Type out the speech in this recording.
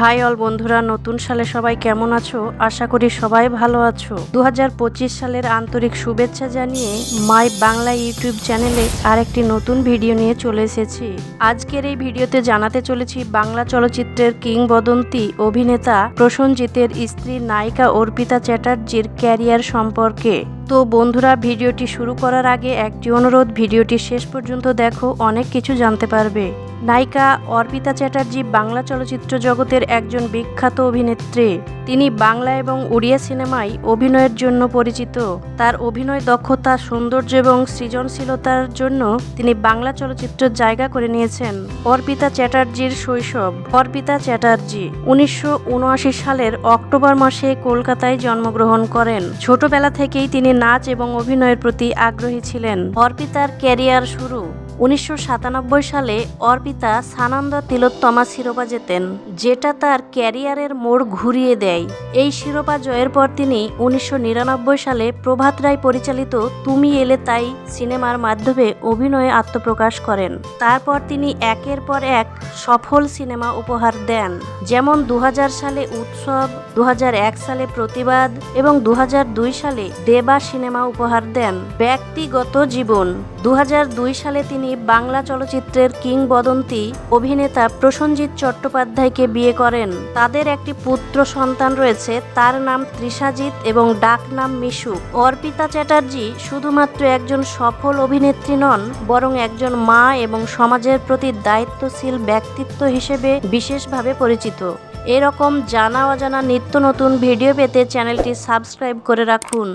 High all বন্ধুরা, নতুন সালে সবাই কেমন আছো? আশা করি সবাই ভালো আছো। দু হাজার পঁচিশ সালের আন্তরিক শুভেচ্ছা জানিয়ে মাই বাংলা ইউটিউব চ্যানেলে আরেকটি নতুন ভিডিও নিয়ে চলে এসেছি। আজকের এই ভিডিওতে জানাতে চলেছি বাংলা চলচ্চিত্রের কিংবদন্তি অভিনেতা প্রসেনজিতের স্ত্রী নায়িকা অর্পিতা চ্যাটার্জির ক্যারিয়ার সম্পর্কে। তো বন্ধুরা, ভিডিওটি শুরু করার আগে একটি অনুরোধ, ভিডিওটি শেষ পর্যন্ত দেখো, অনেক কিছু জানতে পারবে। নায়িকা অর্পিতা চ্যাটার্জি বাংলা চলচ্চিত্র জগতের একজন বিখ্যাত অভিনেত্রী। তিনি বাংলা এবং উড়িয়া সিনেমায় অভিনয়ের জন্য পরিচিত। তার অভিনয় দক্ষতা, সৌন্দর্য এবং সৃজনশীলতার জন্য তিনি বাংলা চলচ্চিত্রের জায়গা করে নিয়েছেন। অর্পিতা চ্যাটার্জির শৈশব। অর্পিতা চ্যাটার্জি উনিশশো উনআশি সালের অক্টোবর মাসে কলকাতায় জন্মগ্রহণ করেন। ছোটবেলা থেকেই তিনি নাচ এবং অভিনয়ের প্রতি আগ্রহী ছিলেন। অর্পিতার ক্যারিয়ার শুরু উনিশশো সাতানব্বই সালে অর্পিতা সানন্দ তিলোত্তমা শিরোপা জেতেন, যেটা তার ক্যারিয়ারের মোড় ঘুরিয়ে দেয়। এই শিরোপা জয়ের পর তিনি উনিশশো সালে প্রভাত রায় পরিচালিত তুমি এলে তাই সিনেমার মাধ্যমে অভিনয়ে আত্মপ্রকাশ করেন। তারপর তিনি একের পর এক সফল সিনেমা উপহার দেন, যেমন দু হাজার সালে উৎসব দু হাজার এক সালে প্রতিবাদ এবং দু হাজার দুই সালে দেবা সিনেমা উপহার দেন। ব্যক্তিগত জীবন দু হাজার দুই সালে তিনি বাংলা চলচ্চিত্রের কিংবদন্তি অভিনেতা প্রসেনজিৎ চট্টোপাধ্যায়কে বিয়ে করেন। তাদের একটি পুত্র সন্তান রয়েছে, তার নাম ত্রিশাজিৎ এবং ডাক নাম মিশু। অর্পিতা চ্যাটার্জি শুধুমাত্র একজন সফল অভিনেত্রী নন, বরং একজন মা এবং সমাজের প্রতি দায়িত্বশীল ব্যক্তিত্ব হিসেবে বিশেষভাবে পরিচিত। এরকম জানা অজানা নিত্য নতুন ভিডিও পেতে চ্যানেলটি সাবস্ক্রাইব করে রাখুন।